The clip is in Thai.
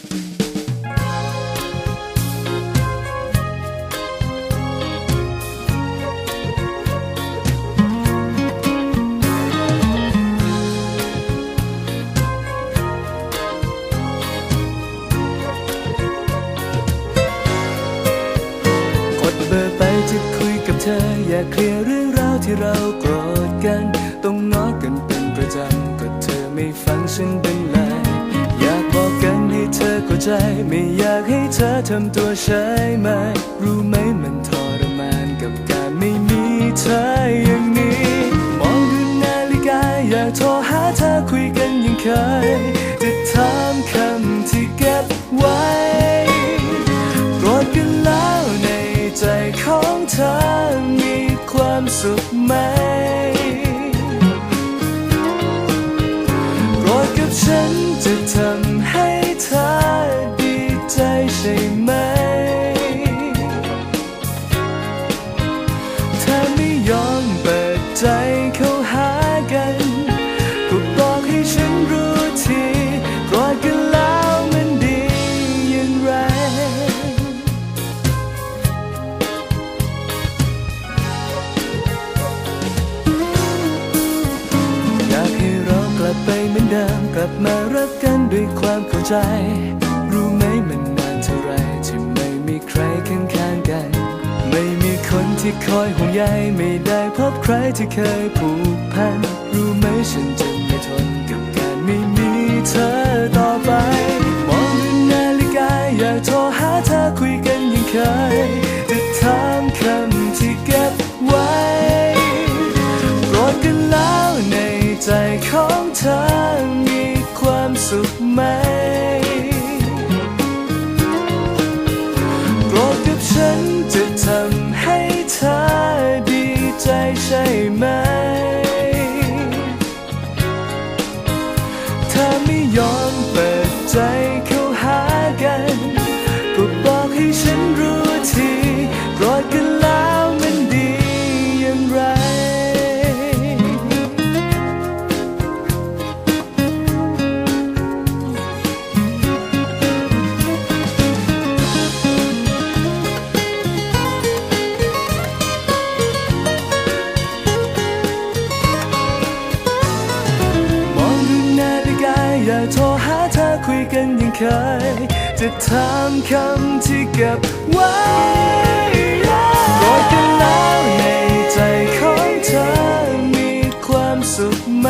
กดเบอร์ไปจะคุยกับเธออยากเคลียร์เรื่องราวที่เราโกรธกัน ต้องง้อกันเป็นประจำก็เธอไม่ฟังฉันเป็นไร เธอเข้าใจ ไม่อยากให้เธอทำตัวเฉยไหม รู้ไหมมันทรมานกับการไม่มีเธออย่างนี้ มองดูนาฬิกาอยากโทรหาเธอคุยกันยังเคย จะถามคำที่เก็บไว้โกรธกันแล้วในใจของเธอมีความสุขไหม มือนเดิมกลับมารักกันด้วยความเข้าใจ รู้ไหมมันนานเท่าไรที่ไม่มีใครข้างๆกัน ไม่มีคนที่คอยห่วงใยไม่ได้พบใครที่เคยผูกพัน รู้ไหมฉันจะไม่ทน ของเธอมีความสุขไหมโกรธกับฉันจะทำให้เธอดีใจใช่ไหม เธอไม่ยอมเปิดใจเข้าหากัน เคย จะถามคำที่เก็บไว้โกรดกันแล้วในใจของเธอมีความสุขไหม